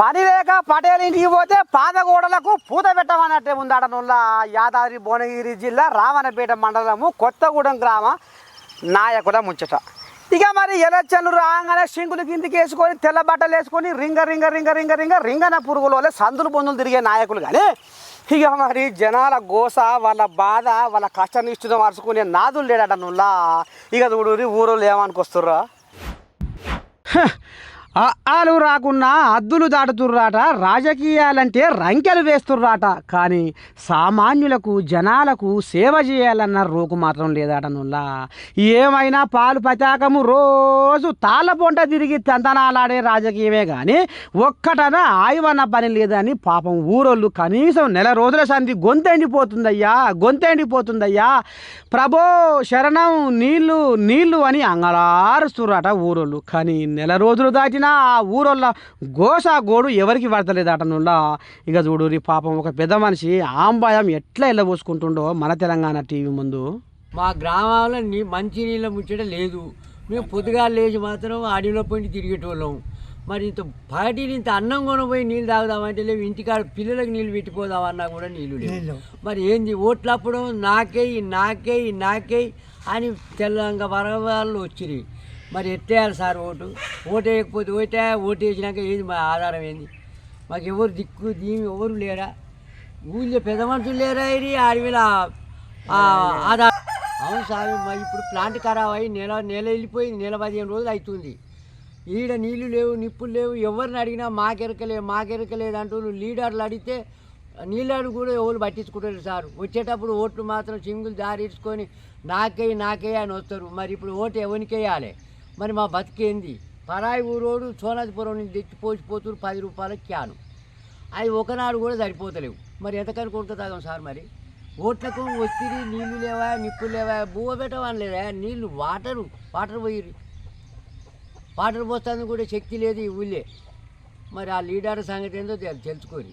పని లేక పటేల్ ఇంటికి పోతే పాదగూడలకు పూత పెట్టమన్నట్టే ఉందాడ నుల్ల యాదాద్రి భువనగిరి జిల్లా రావణపేట మండలము కొత్తగూడెం గ్రామ నాయకుల ముచ్చట. ఇక మరి ఎలక్షన్లు రాగానే సింకులు కిందికి వేసుకొని తెల్ల బట్టలు వేసుకొని రింగ రింగ రింగ రింగ రింగ రింగన పురుగుల వల్ల సందులు బొందులు తిరిగే నాయకులు కానీ ఇక మరి జనాల గోస వాళ్ళ బాధ వాళ్ళ కష్ట నిష్ఠుతం మరుచుకునే నాదులు లేడట నుల్ల. ఇక చూడు ఊరోళ్ళు ఏమనుకొస్తుర్రా? ఆలు రాకున్నా అద్దులు దాటుతుర్రాట రాజకీయాలంటే రంకెలు వేస్తుర్రాట. కానీ సామాన్యులకు జనాలకు సేవ చేయాలన్న రోకు మాత్రం లేదట నుల్లా. ఏమైనా పాలు పతాకము రోజు తాళ్ళ పొంట తిరిగి తంతనాలాడే రాజకీయమే కానీ ఒక్కటన ఆయువన్న పని లేదని పాపం ఊరోళ్ళు కనీసం నెల రోజుల సంధి గొంతెండిపోతుందయ్యా గొంతెండిపోతుందయ్యా. ప్రభో శరణం నీళ్ళు నీళ్ళు అని అంగలారుస్తుర్రట ఊరోళ్ళు. కానీ నెల రోజులు దాటినా ఆ ఊరోళ్ళ గోస గోడు ఎవరికి పడతలేదట నుల్లా? ఇక చూడు రీ పాపం ఒక పెద్ద మనిషి ఆంబాయం ఎట్లా వెళ్ళబోసుకుంటుండో మన తెలంగాణ టీవీ ముందు. మా గ్రామాల్లో నీ మంచి నీళ్ళ ముచ్చట లేదు. మేము పొద్దుగా లేచి మాత్రం అడవిలో పోయి తిరిగేటోళ్ళం. మరి ఇంత పార్టీని ఇంత అన్నం కొనపోయి నీళ్ళు తాగుదామంటే లేవు. ఇంటికాడ పిల్లలకు నీళ్ళు పెట్టిపోదామన్నా కూడా నీళ్ళు లేవు. మరి ఏంది? ఓట్లప్పుడు నాకేయి నాకేయి నాకేయి అని తెల్లంగా వరవాళ్ళు వచ్చిరి. మరి ఎత్తేయాలి సార్ ఓటు. ఓటు వేయకపోతే ఓటే ఓటు వేసినాక ఏంది మా ఆధారం ఏంది? మాకు ఎవరు దిక్కు దీని ఎవరు లేరా? ఊళ్ళో పెద్ద మనుషులు లేరా ఇది? అడవిలో ఆధార్. అవును సార్ మరి ఇప్పుడు ప్లాంట్ ఖరాబ్ అయ్యి నెల నెల వెళ్ళిపోయింది. నెల పదిహేను రోజులు అవుతుంది. ఈడ నీళ్ళు లేవు నిప్పులు లేవు. ఎవరిని అడిగినా మాకెరకలేదు మాకెరకలేదు అంటూ లీడర్లు అడిగితే నీళ్ళను కూడా ఎవరు పట్టించుకుంటారు సార్. వచ్చేటప్పుడు ఓట్లు మాత్రం సింగులు దారిచ్చుకొని నాకే నాకే అని వస్తారు. మరి ఇప్పుడు ఓటు ఎవరికి వేయాలి మరి మా బతికేంది? పరాయి ఊరోడు సోనాదిపురం నుంచి తెచ్చి పోసిపోతున్నారు పది రూపాయల క్యాను. అవి ఒకనాడు కూడా సరిపోతలేవు. మరి ఎంతకని కొనుక్కోతాగాం సార్ మరి? ఓట్లకు ఒత్తిడి నీళ్ళు లేవా నిప్పులు లేవా? బువ్వ పెట్టవని లేదా? నీళ్ళు వాటరు వాటర్ పోయి వాటర్ పోస్తాను కూడా శక్తి లేదు ఈ ఊళ్ళే. మరి ఆ లీడర్ సంగతి ఏందో తెలుసుకోరి.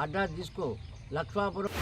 అడ్రస్ తీసుకో. లక్ష్మాపురం